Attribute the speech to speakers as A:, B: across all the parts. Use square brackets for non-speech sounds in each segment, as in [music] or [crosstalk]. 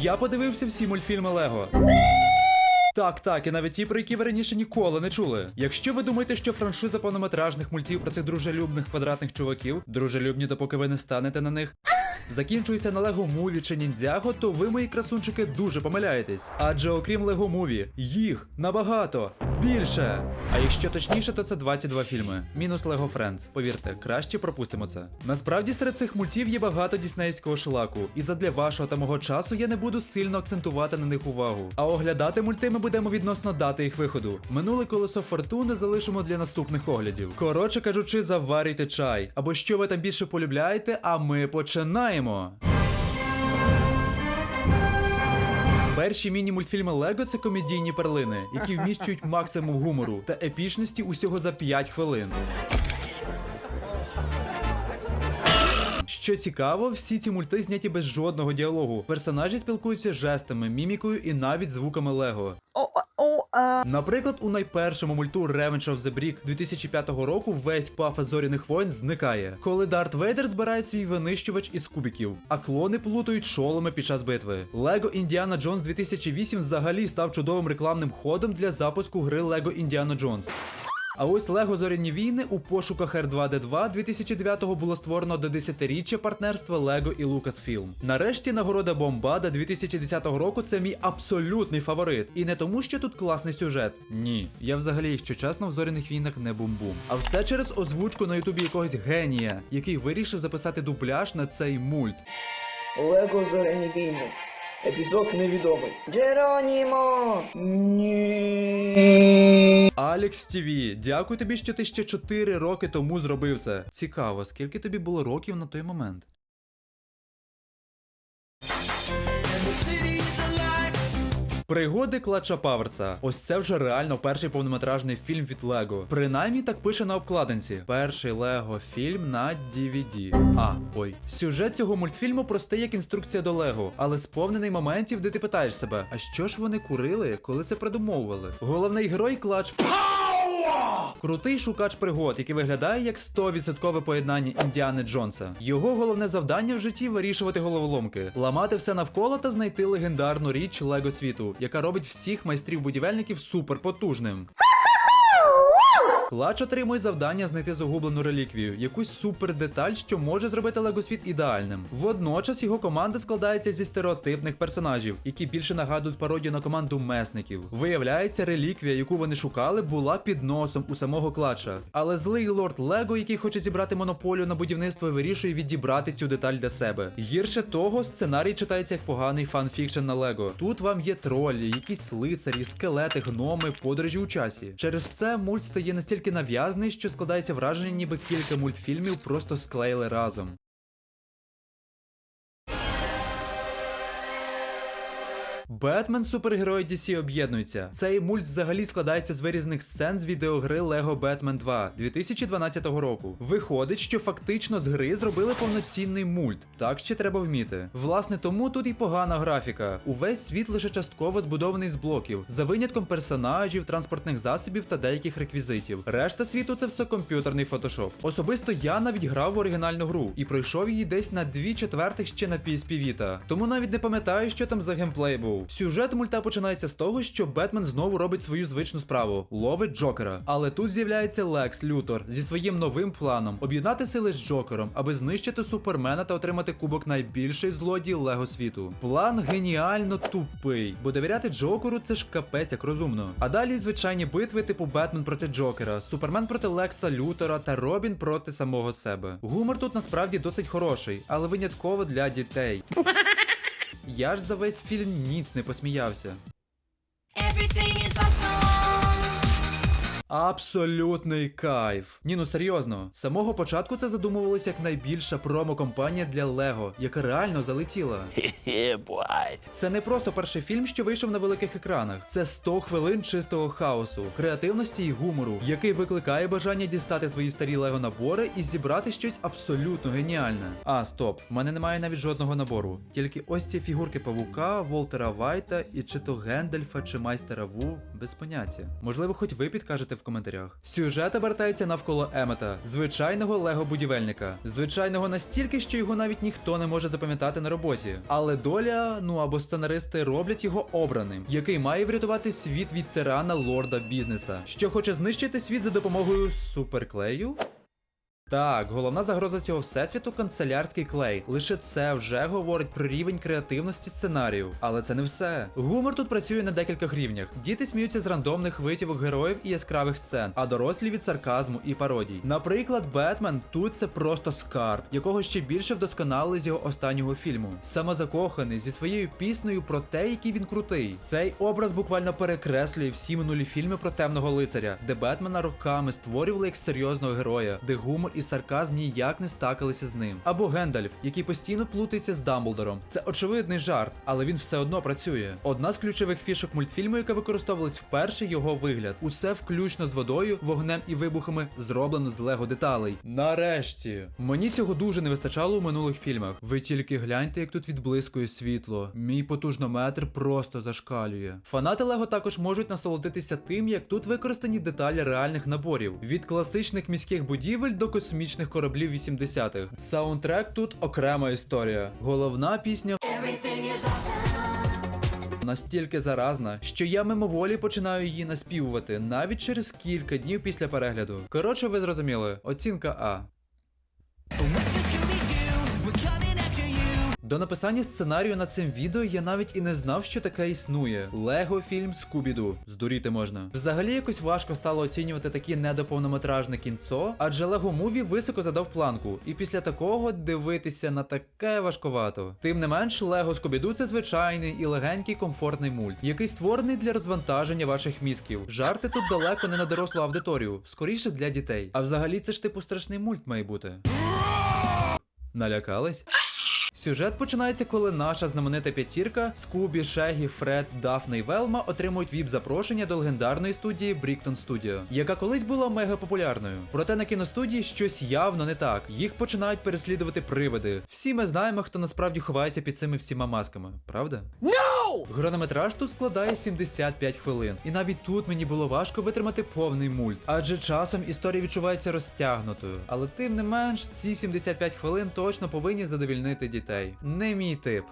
A: Я подивився всі мультфільми Лего. Так, так, і навіть ті, про які ви раніше ніколи не чули. Якщо ви думаєте, що франшиза повнометражних мультів про цих дружелюбних квадратних чуваків, дружелюбні, допоки ви не станете на них, закінчується на Лего Муві чи Ніндзяго, то ви, мої красунчики, дуже помиляєтесь. Адже окрім Лего Муві, їх набагато більше. А якщо точніше, то це 22 фільми. Мінус Лего Френдс. Повірте, краще пропустимо це. Насправді серед цих мультів є багато діснеївського шлаку, і задля вашого та мого часу я не буду сильно акцентувати на них увагу. А оглядати мульти ми будемо відносно дати їх виходу. Минуле колесо фортуни залишимо для наступних оглядів. Коротше кажучи, заварюйте чай. Або що ви там більше полюбляєте, а ми починаємо. Перші міні-мультфільми Лего це комедійні перлини, які вміщують максимум гумору та епічності усього за 5 хвилин. Що цікаво, всі ці мульти зняті без жодного діалогу. Персонажі спілкуються жестами, мімікою і навіть звуками Лего. Наприклад, у найпершому мульту Revenge of the Brick 2005 року весь пафос зоряних воїн зникає, коли Дарт Вейдер збирає свій винищувач із кубиків, а клони плутають шоломи під час битви. Лего Індіана Джонс 2008 взагалі став чудовим рекламним ходом для запуску гри Лего Індіана Джонс. А ось Лего Зоряні війни у пошуках R2D2 2009-го було створено до 10-річчя партнерства Лего і Lucasfilm. Нарешті нагорода Бомбада 2010 року це мій абсолютний фаворит. І не тому, що тут класний сюжет. Ні, я взагалі, якщо чесно, в зоряних війнах не бум-бум. А все через озвучку на ютубі якогось генія, який вирішив записати дубляж на цей мульт.
B: Лего Зоряні війни. Епізод невідомий. Джеронімо! Ні.
A: Алекс ТВ, дякую тобі, що ти ще 4 роки тому зробив це. Цікаво, скільки тобі було років на той момент? Пригоди Клатча Паверса. Ось це вже реально перший повнометражний фільм від Лего. Принаймні так пише на обкладинці. Перший Лего фільм на DVD. А, ой. Сюжет цього мультфільму простий як інструкція до Лего, але сповнений моментів, де ти питаєш себе, а що ж вони курили, коли це придумовували? Головний герой Клач Крутий шукач пригод, який виглядає як 100% поєднання Індіани Джонса. Його головне завдання в житті вирішувати головоломки, ламати все навколо та знайти легендарну річ Лего світу, яка робить всіх майстрів-будівельників суперпотужним. Клач отримує завдання знайти загублену реліквію, якусь супердеталь, що може зробити Лего-світ ідеальним. Водночас його команда складається зі стереотипних персонажів, які більше нагадують пародію на команду месників. Виявляється, реліквія, яку вони шукали, була під носом у самого клача. Але злий лорд Лего, який хоче зібрати монополію на будівництво, вирішує відібрати цю деталь для себе. Гірше того, сценарій читається як поганий фанфікшн на Лего. Тут вам є тролі, якісь лицарі, скелети, гноми, подорожі у часі. Через це мульт стає настільки нав'язний, що складається враження, ніби кілька мультфільмів просто склеїли разом. Бетмен супергерої DC об'єднуються. Цей мульт взагалі складається з вирізаних сцен з відеогри Lego Batman 2 2012 року. Виходить, що фактично з гри зробили повноцінний мульт. Так ще треба вміти. Власне, тому тут і погана графіка. Увесь світ лише частково збудований з блоків, за винятком персонажів, транспортних засобів та деяких реквізитів. Решта світу це все комп'ютерний фотошоп. Особисто я навіть грав в оригінальну гру і пройшов її десь на дві четвертих ще на PSP Vita. Тому навіть не пам'ятаю, що там за геймплей був. Сюжет мульта починається з того, що Бетмен знову робить свою звичну справу ловить Джокера. Але тут з'являється Лекс Лютор зі своїм новим планом об'єднати сили з Джокером, аби знищити супермена та отримати кубок найбільший злодій Лего світу. План геніально тупий, бо довіряти Джокеру це ж капець як розумно. А далі звичайні битви, типу Бетмен проти Джокера, Супермен проти Лекса Лютора та Робін проти самого себе. Гумор тут насправді досить хороший, але винятково для дітей. Я ж за весь фільм ніц не посміявся.
C: Everything is awesome.
A: Абсолютний кайф. Ні, ну серйозно, з самого початку це задумувалося як найбільша промо-компанія для Лего, яка реально залетіла. Це не просто перший фільм, що вийшов на великих екранах. Це 100 хвилин чистого хаосу, креативності і гумору, який викликає бажання дістати свої старі лего набори і зібрати щось абсолютно геніальне. А, стоп, в мене немає навіть жодного набору. Тільки ось ці фігурки павука, Волтера Вайта і чи то Гендельфа, чи майстера Ву, без поняття. Можливо, хоч ви підкажете в коментарях. Сюжет обертається навколо Емета, звичайного лего-будівельника. Звичайного настільки, що його навіть ніхто не може запам'ятати на роботі. Але доля, ну або сценаристи роблять його обраним, який має врятувати світ від тирана лорда бізнеса, що хоче знищити світ за допомогою суперклею. Так, головна загроза цього всесвіту канцелярський клей. Лише це вже говорить про рівень креативності сценарію. Але це не все. Гумор тут працює на декількох рівнях. Діти сміються з рандомних витівок героїв і яскравих сцен, а дорослі від сарказму і пародій. Наприклад, Бетмен тут це просто скарб, якого ще більше вдосконалили з його останнього фільму. Самозакоханий зі своєю піснею про те, який він крутий. Цей образ буквально перекреслює всі минулі фільми про темного лицаря, де Бетмена роками створювали як серйозного героя, де гумор і сарказм ніяк не стакалися з ним. Або Гендальф, який постійно плутається з Дамблдором. Це очевидний жарт, але він все одно працює. Одна з ключових фішок мультфільму, яка використовувалась вперше, його вигляд. Усе включно з водою, вогнем і вибухами, зроблено з лего деталей. Нарешті мені цього дуже не вистачало у минулих фільмах. Ви тільки гляньте, як тут відблискує світло. Мій потужнометр просто зашкалює. Фанати Лего також можуть насолодитися тим, як тут використані деталі реальних наборів від класичних міських будівель до космічних кораблів 80-х. Саундтрек тут окрема історія. Головна пісня настільки заразна, що я мимоволі починаю її наспівувати навіть через кілька днів після перегляду. Коротше, ви зрозуміли, оцінка А. До написання сценарію над цим відео я навіть і не знав, що таке існує. Лего фільм Скубіду. Здуріти можна. Взагалі якось важко стало оцінювати такі недоповнометражне кінцо, адже Лего Муві високо задав планку, і після такого дивитися на таке важковато. Тим не менш, Лего Скубіду це звичайний і легенький комфортний мульт, який створений для розвантаження ваших мізків. Жарти тут далеко не на дорослу аудиторію, скоріше для дітей. А взагалі це ж типу страшний мульт має бути. Налякались? Сюжет починається, коли наша знаменита п'ятірка Скубі, Шегі, Фред, Дафна і Велма отримують віп-запрошення до легендарної студії Бріктон Студіо, яка колись була мега популярною. Проте на кіностудії щось явно не так. Їх починають переслідувати привиди. Всі ми знаємо, хто насправді ховається під цими всіма масками, правда? Хронометраж тут складає 75 хвилин, і навіть тут мені було важко витримати повний мульт, адже часом історія відчувається розтягнутою. Але тим не менш, ці 75 хвилин точно повинні задовільнити дітей. Не мій тип.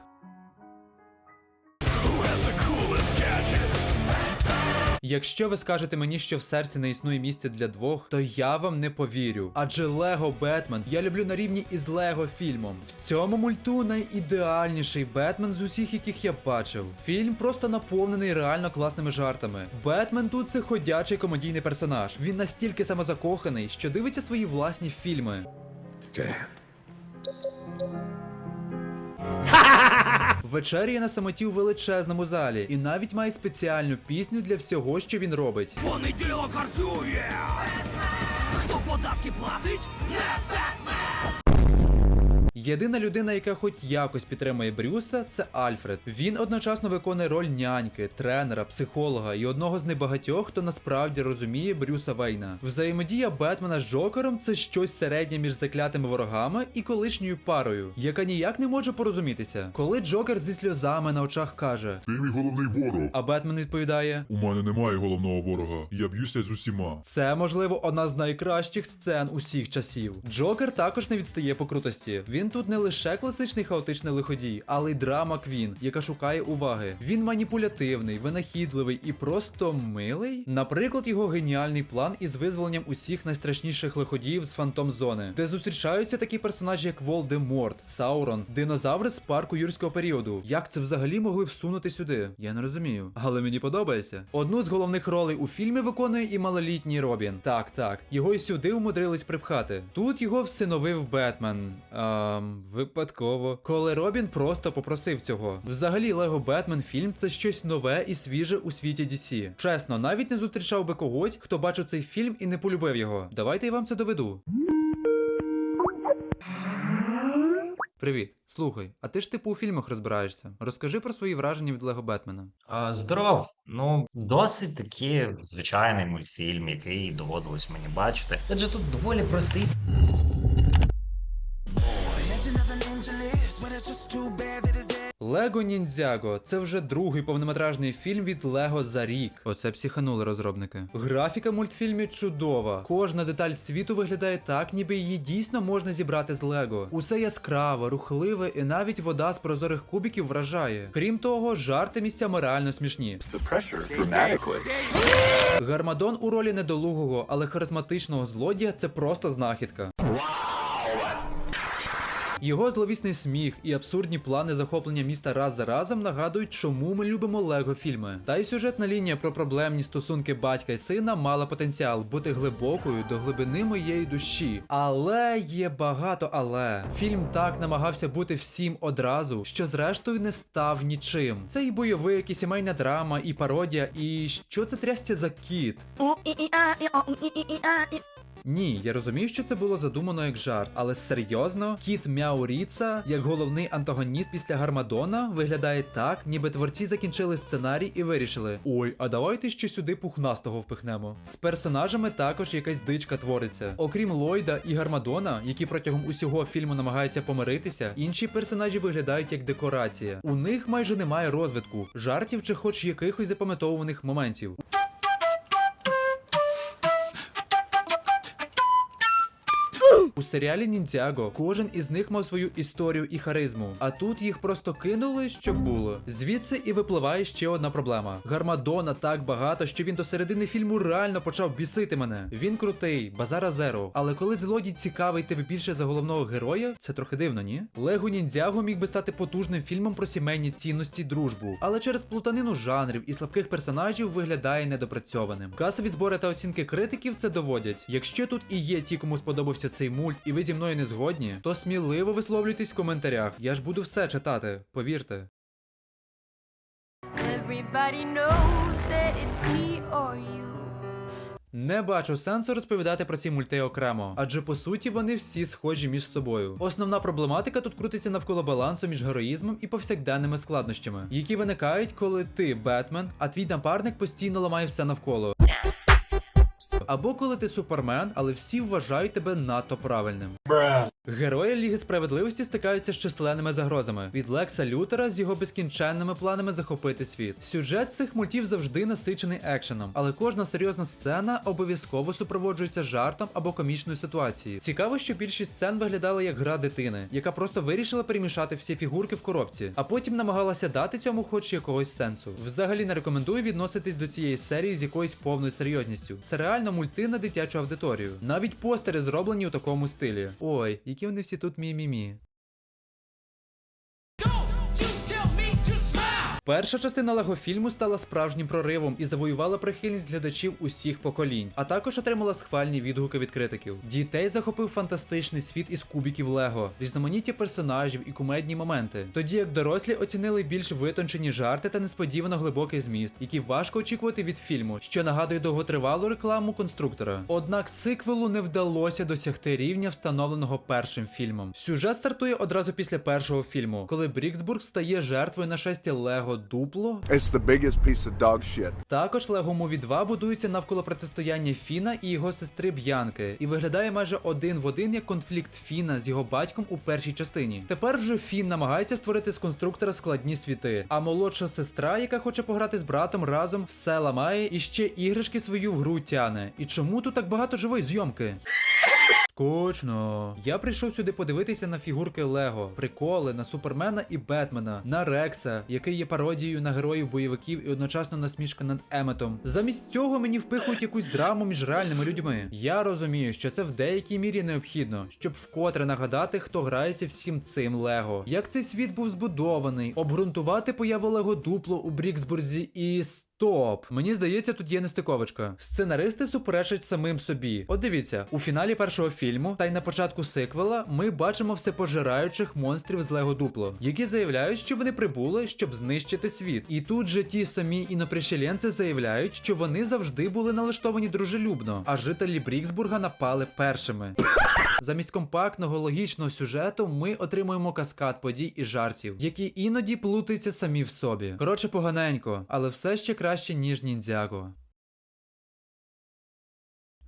A: Якщо ви скажете мені, що в серці не існує місця для двох, то я вам не повірю. Адже Лего Бетмен я люблю на рівні із Лего фільмом. В цьому мульту найідеальніший Бетмен з усіх, яких я бачив. Фільм просто наповнений реально класними жартами. Бетмен тут це ходячий комедійний персонаж. Він настільки самозакоханий, що дивиться свої власні фільми. [laughs] Вечеряє на самоті у величезному залі і навіть має спеціальну пісню для всього, що він робить.
D: Понеділок гарцює! Хто податки платить? Не Бетмен!
A: Єдина людина, яка хоч якось підтримує Брюса, це Альфред. Він одночасно виконує роль няньки, тренера, психолога і одного з небагатьох, хто насправді розуміє Брюса Вейна. Взаємодія Бетмена з Джокером це щось середнє між заклятими ворогами і колишньою парою, яка ніяк не може порозумітися. Коли Джокер зі сльозами на очах каже,
E: Ти мій головний ворог.
A: а Бетмен відповідає.
E: У мене немає головного ворога. Я б'юся з усіма.
A: Це, можливо, одна з найкращих сцен усіх часів. Джокер також не відстає по крутості. Він тут не лише класичний хаотичний лиходій, але й драма Квін, яка шукає уваги. Він маніпулятивний, винахідливий і просто милий. Наприклад, його геніальний план із визволенням усіх найстрашніших лиходіїв з фантом зони, де зустрічаються такі персонажі, як Волдеморт, Саурон, динозаври з парку юрського періоду. Як це взагалі могли всунути сюди? Я не розумію. Але мені подобається. Одну з головних ролей у фільмі виконує і малолітній Робін. Так, так, його й сюди умудрились припхати. Тут його всиновив Бетмен. Ем, випадково. Коли Робін просто попросив цього. Взагалі, Лего Бетмен фільм це щось нове і свіже у світі DC. Чесно, навіть не зустрічав би когось, хто бачив цей фільм і не полюбив його. Давайте я вам це доведу. Привіт, слухай, а ти ж типу у фільмах розбираєшся. Розкажи про свої враження від Лего Бетмена.
F: Здоров. Ну, досить таки звичайний мультфільм, який доводилось мені бачити. Адже тут доволі простий
A: Лего Ніндзяго це вже другий повнометражний фільм від Лего за рік. Оце психанули розробники. Графіка мультфільмів чудова. Кожна деталь світу виглядає так, ніби її дійсно можна зібрати з Лего. Усе яскраве, рухливе, і навіть вода з прозорих кубиків вражає. Крім того, жарти місцями реально смішні. Гармадон у ролі недолугого, але харизматичного злодія це просто знахідка. Його зловісний сміх і абсурдні плани захоплення міста раз за разом нагадують, чому ми любимо Лего фільми. Та й сюжетна лінія про проблемні стосунки батька й сина мала потенціал бути глибокою до глибини моєї душі. Але є багато але. Фільм так намагався бути всім одразу, що зрештою не став нічим. Це і бойовик, і сімейна драма, і пародія, і що це трясся за кіт. Ні, я розумію, що це було задумано як жарт, але серйозно, кіт Мяуріца, як головний антагоніст після Гармадона, виглядає так, ніби творці закінчили сценарій і вирішили: ой, а давайте ще сюди пухнастого впихнемо. З персонажами також якась дичка твориться. Окрім Ллойда і Гармадона, які протягом усього фільму намагаються помиритися, інші персонажі виглядають як декорація. У них майже немає розвитку, жартів чи хоч якихось запам'ятовуваних моментів. Серіалі Ніндзяго кожен із них мав свою історію і харизму, а тут їх просто кинули, щоб було. Звідси і випливає ще одна проблема. Гармадона так багато, що він до середини фільму реально почав бісити мене. Він крутий, базара зеро. Але коли злодій цікавий тебе більше за головного героя, це трохи дивно, ні? Лего Ніндзяго міг би стати потужним фільмом про сімейні цінності дружбу, але через плутанину жанрів і слабких персонажів виглядає недопрацьованим. Касові збори та оцінки критиків це доводять. Якщо тут і є ті, кому сподобався цей мульт, і ви зі мною не згодні, то сміливо висловлюйтесь в коментарях. Я ж буду все читати, повірте.
C: Knows that it's me or you.
A: Не бачу сенсу розповідати про ці мульти окремо, адже по суті вони всі схожі між собою. Основна проблематика тут крутиться навколо балансу між героїзмом і повсякденними складнощами, які виникають, коли ти Бетмен, а твій напарник постійно ламає все навколо. Або коли ти супермен, але всі вважають тебе надто правильним. Герої Ліги справедливості стикаються з численними загрозами від Лекса Лютера з його безкінченними планами захопити світ. Сюжет цих мультів завжди насичений екшеном, але кожна серйозна сцена обов'язково супроводжується жартом або комічною ситуацією. Цікаво, що більшість сцен виглядала як гра дитини, яка просто вирішила перемішати всі фігурки в коробці, а потім намагалася дати цьому хоч якогось сенсу. Взагалі не рекомендую відноситись до цієї серії з якоюсь повною серйозністю. Це реально мульти на дитячу аудиторію. Навіть постери зроблені у такому стилі. Ой, які вони всі тут мі-мі-мі. Перша частина Лего фільму стала справжнім проривом і завоювала прихильність глядачів усіх поколінь, а також отримала схвальні відгуки від критиків. Дітей захопив фантастичний світ із кубіків Лего, різноманіття персонажів і кумедні моменти. Тоді як дорослі оцінили більш витончені жарти та несподівано глибокий зміст, який важко очікувати від фільму, що нагадує довготривалу рекламу конструктора. Однак сиквелу не вдалося досягти рівня, встановленого першим фільмом. Сюжет стартує одразу після першого фільму, коли Бріксбург стає жертвою нашестя Лего Дупло,
G: It's the biggest piece of dog shit.
A: також Lego Movie 2 будується навколо протистояння Фіна і його сестри Б'янки, і виглядає майже один в один як конфлікт Фіна з його батьком у першій частині. Тепер вже Фін намагається створити з конструктора складні світи, а молодша сестра, яка хоче пограти з братом разом, все ламає і ще іграшки свою в гру тяне. І чому тут так багато живої зйомки? Скучно. Я прийшов сюди подивитися на фігурки Лего, приколи на Супермена і Бетмена, на Рекса, який є пародією на героїв бойовиків і одночасно насмішка над Еметом. Замість цього мені впихують якусь драму між реальними людьми. Я розумію, що це в деякій мірі необхідно, щоб вкотре нагадати, хто грається всім цим Лего. Як цей світ був збудований, обґрунтувати появу Лего дупло у Бріксбурзі і Стоп! Мені здається, тут є нестиковочка. Сценаристи суперечать самим собі. От дивіться, у фіналі першого фільму та й на початку сиквела ми бачимо всепожираючих монстрів з Лего Дупло, які заявляють, що вони прибули, щоб знищити світ. І тут же ті самі інопришеленці заявляють, що вони завжди були налаштовані дружелюбно, а жителі Бріксбурга напали першими. Замість компактного логічного сюжету ми отримуємо каскад подій і жартів, які іноді плутаються самі в собі. Коротше, поганенько, але все ще краще, ніж ніндзяго.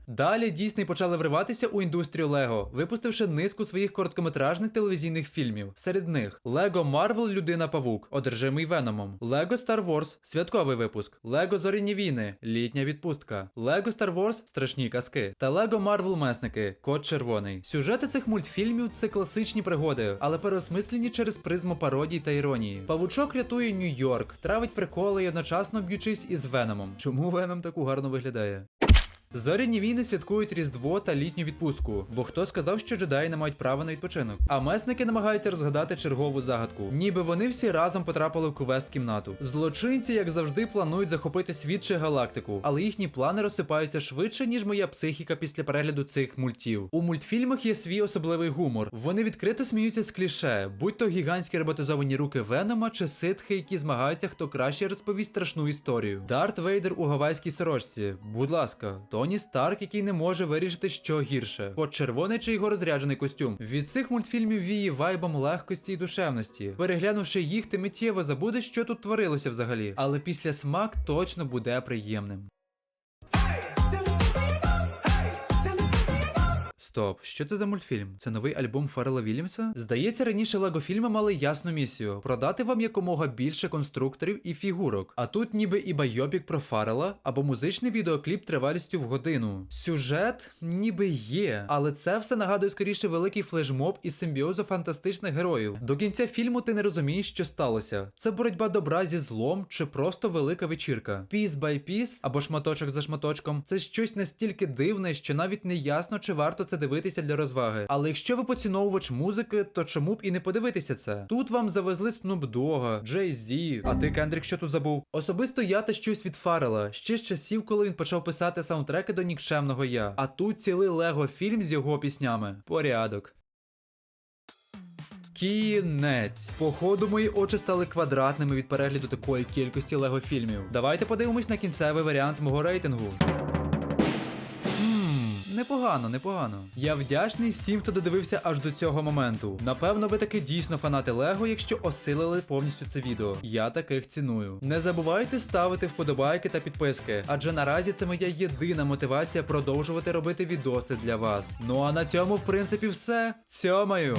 A: Далі Дісней почали вриватися у індустрію Лего, випустивши низку своїх короткометражних телевізійних фільмів. Серед них Лего Марвел. Людина Павук, одержимий Веномом, Лего Star Wars святковий випуск, Лего Зоряні війни, літня відпустка, Лего Star Wars страшні казки та Лего Марвел. Месники, Код Червоний. Сюжети цих мультфільмів це класичні пригоди, але переосмислені через призму пародій та іронії. Павучок рятує Нью-Йорк, травить приколи і одночасно б'ючись із Веномом. Чому Веном так угарно виглядає? Зоряні війни святкують Різдво та літню відпустку, бо хто сказав, що джедаї не мають права на відпочинок. А месники намагаються розгадати чергову загадку, ніби вони всі разом потрапили в квест кімнату. Злочинці, як завжди, планують захопити світ чи галактику, але їхні плани розсипаються швидше, ніж моя психіка після перегляду цих мультів. У мультфільмах є свій особливий гумор. Вони відкрито сміються з кліше, будь то гігантські роботизовані руки Венома чи ситхи, які змагаються, хто краще розповість страшну історію. Дарт Вейдер у гавайській сорочці. Будь ласка, Тоні Старк, який не може вирішити, що гірше. Кот червоний чи його розряджений костюм. Від цих мультфільмів віє вайбом легкості і душевності. Переглянувши їх, ти миттєво забудеш, що тут творилося взагалі. Але після смак точно буде приємним. Стоп, що це за мультфільм? Це новий альбом Фаррела Вільямса? Здається, раніше Лего фільми мали ясну місію продати вам якомога більше конструкторів і фігурок. А тут ніби і байопік про Фаррела, або музичний відеокліп тривалістю в годину. Сюжет ніби є, але це все нагадує скоріше великий флешмоб із симбіозу фантастичних героїв. До кінця фільму ти не розумієш, що сталося. Це боротьба добра зі злом чи просто велика вечірка. Piece by piece або шматочок за шматочком це щось настільки дивне, що навіть не ясно, чи варто це дивитися для розваги. Але якщо ви поціновувач музики, то чому б і не подивитися це? Тут вам завезли Snoop Dogg, Jay Z, а ти Кендрік що тут забув? Особисто я та щось від Фаррела, ще з часів, коли він почав писати саундтреки до нікчемного я. А тут цілий Лего фільм з його піснями. Порядок. Кінець. Походу, мої очі стали квадратними від перегляду такої кількості лего фільмів. Давайте подивимось на кінцевий варіант мого рейтингу. Непогано, непогано. Я вдячний всім, хто додивився аж до цього моменту. Напевно, ви таки дійсно фанати Лего, якщо осилили повністю це відео. Я таких ціную. Не забувайте ставити вподобайки та підписки, адже наразі це моя єдина мотивація продовжувати робити відоси для вас. Ну а на цьому, в принципі, все. Цьомаю!